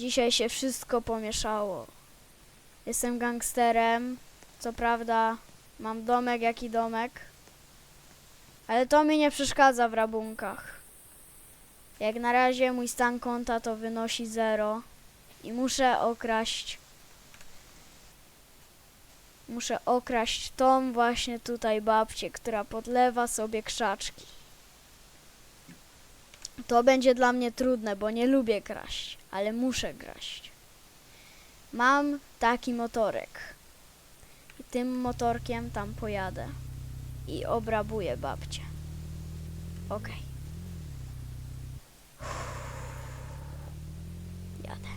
Dzisiaj się wszystko pomieszało. Jestem gangsterem. Co prawda, mam domek jaki domek. Ale to mi nie przeszkadza w rabunkach. Jak na razie mój stan konta to wynosi zero. I muszę okraść. Muszę okraść tą właśnie tutaj babcię, która podlewa sobie krzaczki. To będzie dla mnie trudne, bo nie lubię kraść, ale muszę kraść. Mam taki motorek. I tym motorkiem tam pojadę. I obrabuję babcię. Okej. Jadę.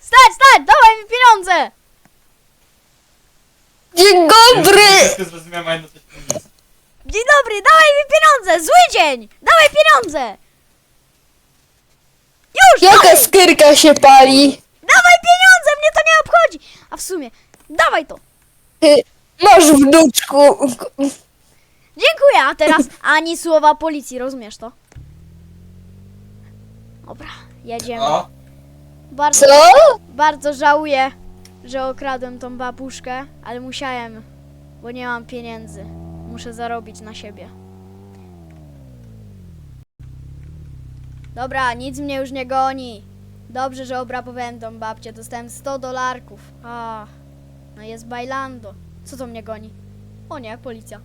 Stać, stać! Dawaj mi pieniądze! Dzień dobry! Wszystko zrozumiałem, a. Dzień dobry, dawaj mi pieniądze! Zły dzień! Dawaj pieniądze! Już! Jaka dawaj! skyrka się pali? Dawaj pieniądze! Mnie to nie obchodzi! A w sumie, dawaj to! Ty, Masz wnuczku. Dziękuję, a teraz ani słowa policji, rozumiesz to? Dobra, jedziemy. O, Bardzo, Co? bardzo żałuję, że okradłem tą babuszkę, ale musiałem, bo nie mam pieniędzy. Muszę zarobić na siebie. Dobra, nic mnie już nie goni. Dobrze, że obrabowałem tą babcię. Dostałem 100 dolarków. A, no jest bailando. Co to mnie goni? O nie, policja.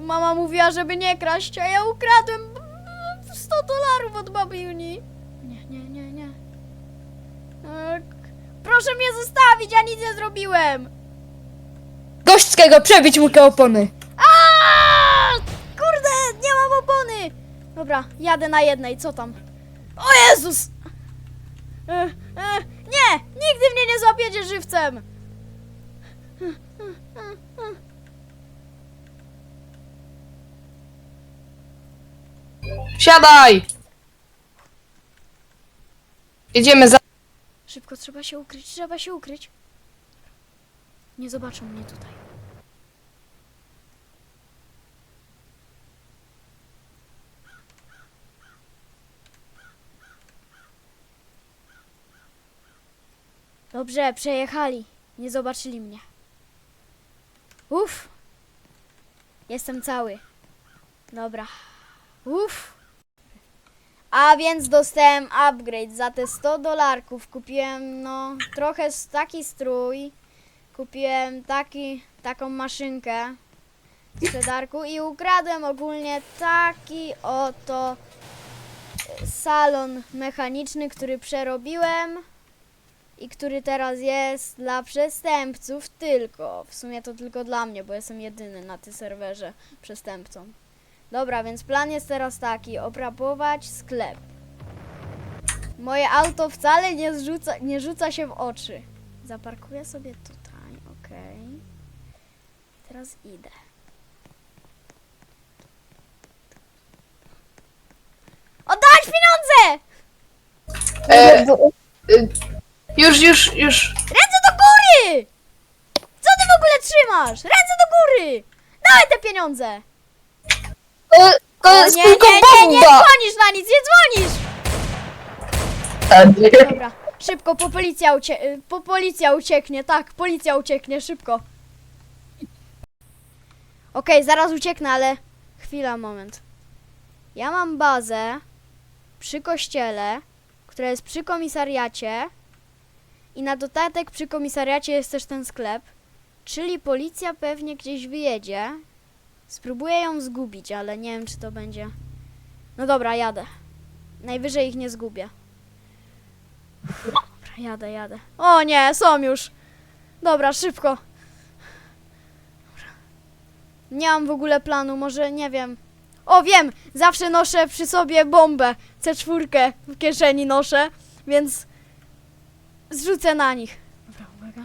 Mama mówiła, żeby nie kraść, a ja ukradłem 100 dolarów od baby Juni. Nie, nie, nie, nie. E, k- Proszę mnie zostawić, ja nic nie zrobiłem. Gośćskiego, przebić mu te opony. A! Kurde, nie mam opony. Dobra, jadę na jednej, co tam? O Jezus! E, e, nie, nigdy mnie nie złapiecie żywcem. Siadaj! Jedziemy za... Szybko, trzeba się ukryć, trzeba się ukryć. Nie zobaczą mnie tutaj. Dobrze, przejechali. Nie zobaczyli mnie. Uff. Jestem cały. Dobra. Uff. A więc dostałem upgrade za te 100 dolarków. Kupiłem no trochę taki strój. Kupiłem taki, taką maszynkę w sprzedarku i ukradłem ogólnie taki oto e, salon mechaniczny, który przerobiłem i który teraz jest dla przestępców tylko. W sumie to tylko dla mnie, bo jestem jedyny na tym serwerze przestępcą. Dobra, więc plan jest teraz taki: obrabować sklep. Moje auto wcale nie, zrzuca, nie rzuca się w oczy. Zaparkuję sobie tutaj, okej. Teraz idę. Oddać pieniądze! E, y, już, już, już. Ręce do góry! Co ty w ogóle trzymasz? Ręce do góry! Dawaj te pieniądze! To, to O, jest nie, tylko nie, nie, nie bomba! dzwonisz na nic, nie dzwonisz! Dobra, szybko, po policja, ucie- y, po policja ucieknie, tak, policja ucieknie, szybko. Okej, zaraz ucieknę, ale chwila, moment. Ja mam bazę przy kościele, która jest przy komisariacie i na dodatek przy komisariacie jest też ten sklep, czyli policja pewnie gdzieś wyjedzie. Spróbuję ją zgubić, ale nie wiem, czy to będzie... No dobra, jadę. Najwyżej ich nie zgubię. Dobra, jadę, jadę. O nie, są już. Dobra, szybko. Dobra. Nie mam w ogóle planu, może nie wiem. O, wiem! Zawsze noszę przy sobie bombę. C4 w kieszeni noszę, więc zrzucę na nich. Dobra, uwaga.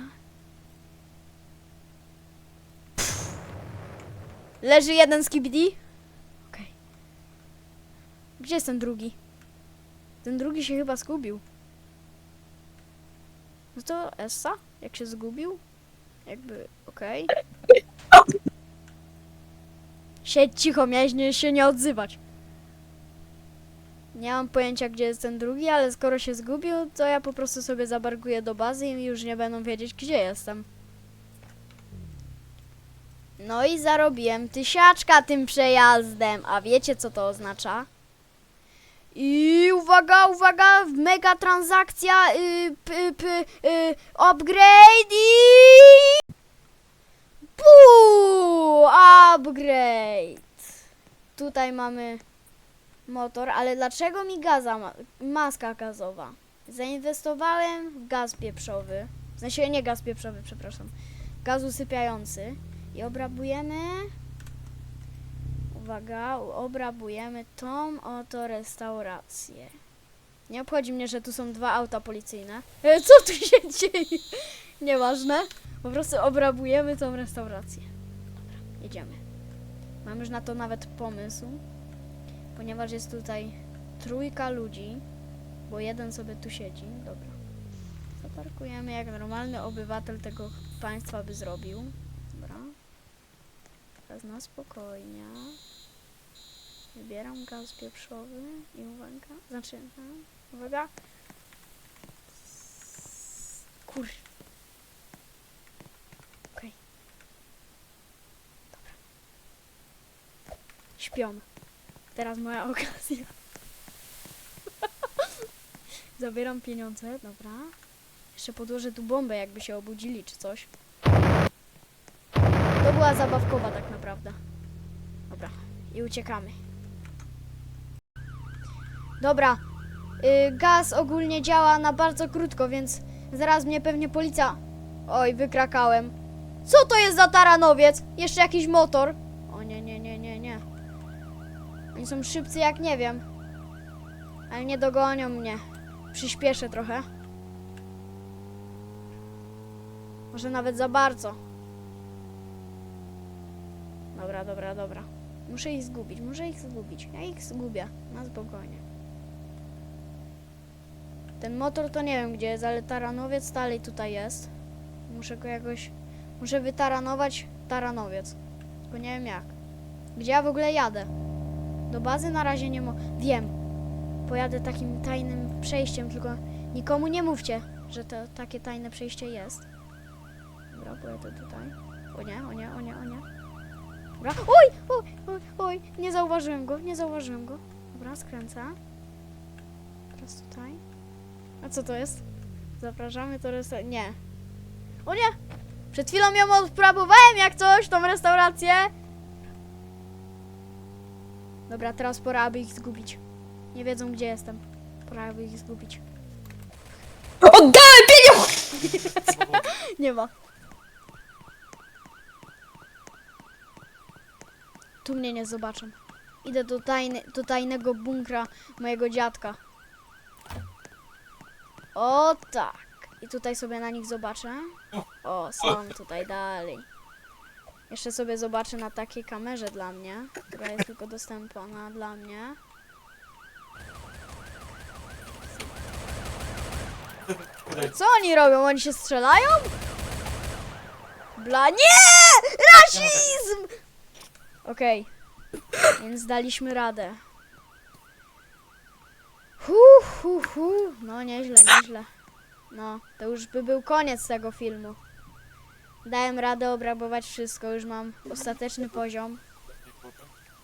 Leży jeden z KBD? Okej. Gdzie jest ten drugi? Ten drugi się chyba zgubił. No to Essa? Jak się zgubił? Jakby, okej. Siedź cicho, miałeś nie, się nie odzywać. Nie mam pojęcia, gdzie jest ten drugi, ale skoro się zgubił, to ja po prostu sobie zabarkuję do bazy i już nie będą wiedzieć, gdzie jestem. No i zarobiłem tysiaczka tym przejazdem. A wiecie, co to oznacza? I uwaga, uwaga, mega transakcja, y, p, p, y, upgrade i... Puu, upgrade. Tutaj mamy motor, ale dlaczego mi gaza, ma, maska gazowa? Zainwestowałem w gaz pieprzowy, w sensie nie gaz pieprzowy, przepraszam, gaz usypiający i obrabujemy, uwaga, obrabujemy tą oto restaurację. Nie obchodzi mnie, że tu są dwa auta policyjne. E, Co tu się dzieje? Nieważne. Po prostu obrabujemy tą restaurację. Dobra, jedziemy. Mam już na to nawet pomysł, ponieważ jest tutaj trójka ludzi, bo jeden sobie tu siedzi. Dobra. Zaparkujemy jak normalny obywatel tego państwa by zrobił. Teraz na spokojnie. Wybieram gaz pieprzowy i uwaga. Znaczy, no, uwaga. Kur... Okej. Dobra. Śpią. Teraz moja okazja. Zabieram pieniądze, dobra. Jeszcze podłożę tu bombę, jakby się obudzili czy coś. Była zabawkowa tak naprawdę. Dobra, i uciekamy. Dobra, y, gaz ogólnie działa na bardzo krótko, więc zaraz mnie pewnie policja... Oj, wykrakałem. Co to jest za taranowiec? Jeszcze jakiś motor? O nie, nie, nie, nie, nie. Oni są szybcy jak nie wiem. Ale nie dogonią mnie. Przyspieszę trochę. Może nawet za bardzo. Dobra, dobra, dobra. Muszę ich zgubić, muszę ich zgubić. Ja ich zgubię. Na spokojnie. Ten motor to nie wiem gdzie jest, ale taranowiec dalej tutaj jest. Muszę go jakoś... Muszę wytaranować taranowiec. Tylko nie wiem jak. Gdzie ja w ogóle jadę? Do bazy na razie nie mo... Wiem. Pojadę takim tajnym przejściem, tylko nikomu nie mówcie, że to takie tajne przejście jest. Dobra, pojadę tutaj. O nie, o nie, o nie, o nie. Dobra. Oj, oj, oj, oj, nie zauważyłem go, nie zauważyłem go. Dobra, skręcę. Teraz tutaj. A co to jest? Zapraszamy do restauracji. Nie. O nie! Przed chwilą ją odprawowałem jak coś, tą restaurację. Dobra, teraz pora, aby ich zgubić. Nie wiedzą, gdzie jestem. Pora, aby ich zgubić. Oddałem pieniądze! Nie ma. Tu mnie nie zobaczą. Idę do, do tajnego bunkra mojego dziadka. O tak. I tutaj sobie na nich zobaczę. O, są tutaj dalej. Jeszcze sobie zobaczę na takiej kamerze dla mnie, która jest tylko dostępna dla mnie. Co oni robią? Oni się strzelają? Bla... Nie! Rasizm! Okej. Więc daliśmy radę. Hu, hu, hu. No nieźle, nieźle. No, to już by był koniec tego filmu. Dałem radę obrabować wszystko, już mam ostateczny poziom.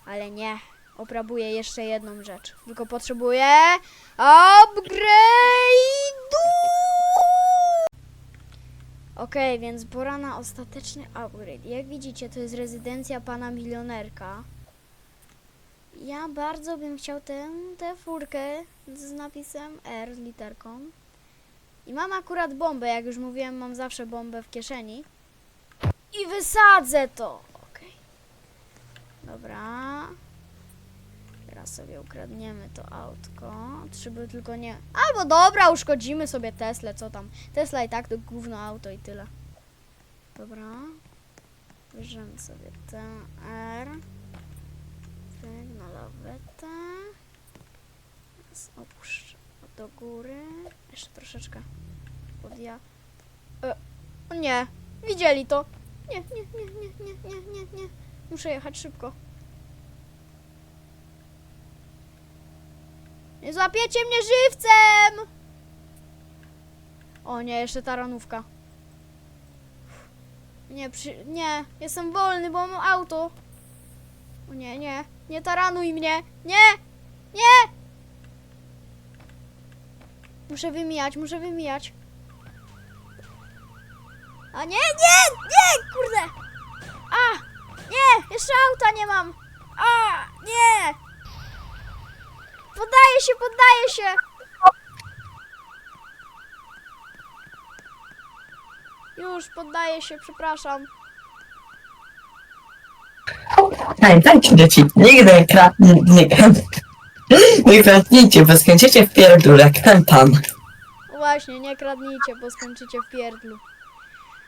Ale nie, oprabuję jeszcze jedną rzecz. Tylko potrzebuję upgrade'u! Okej, więc pora na ostateczny upgrade. Jak widzicie, to jest rezydencja pana milionerka. Ja bardzo bym chciał tę, tę furkę z napisem R, z literką. I mam akurat bombę, jak już mówiłem, mam zawsze bombę w kieszeni. I wysadzę to! Okej. Dobra. Teraz sobie ukradniemy to autko. Trzeba tylko nie... Albo dobra, uszkodzimy sobie Teslę, co tam. Tesla i tak to gówno auto i tyle. Dobra. Bierzemy sobie tę R. Pyk na lawetę. Do góry. Jeszcze troszeczkę podja... E, o nie! Widzieli to! Nie, nie, nie, nie, nie, nie, nie, nie. Muszę jechać szybko. Nie złapiecie mnie żywcem! O nie, jeszcze taranówka. Nie, przy... nie, jestem wolny, bo mam auto. O nie, nie, nie taranuj mnie. Nie, nie! Muszę wymijać, muszę wymijać. A nie, nie, nie, kurde! A, nie, jeszcze auta nie mam. A, nie! Poddaję się, poddaję się! Już, poddaję się, przepraszam. Pamiętajcie dzieci, nigdy nie kradnij, nie, nie kradnijcie, bo skończycie w pierdlu jak ten pan. Właśnie, nie kradnijcie, bo skończycie w pierdlu.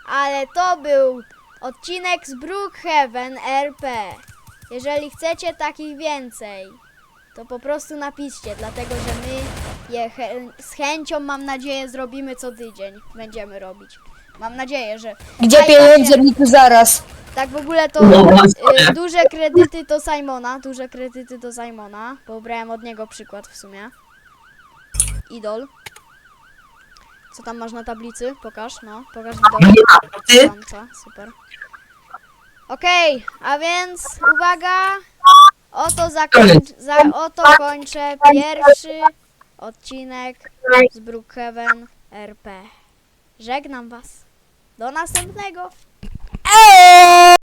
Ale to był odcinek z Brookhaven RP. Jeżeli chcecie takich więcej, to po prostu napiszcie, dlatego że my je z chęcią, mam nadzieję, zrobimy co tydzień. Będziemy robić. Mam nadzieję, że... Gdzie pieniądze mi tu zaraz? Tak w ogóle to No y, duże kredyty do Simona, duże kredyty do Simona, bo brałem od niego przykład w sumie. Idol. Co tam masz na tablicy? Pokaż, no, pokaż idol. Super. Okej, a więc uwaga, oto, zakończ, za, oto kończę pierwszy odcinek z Brookhaven RP. Żegnam was. Do następnego. Eee!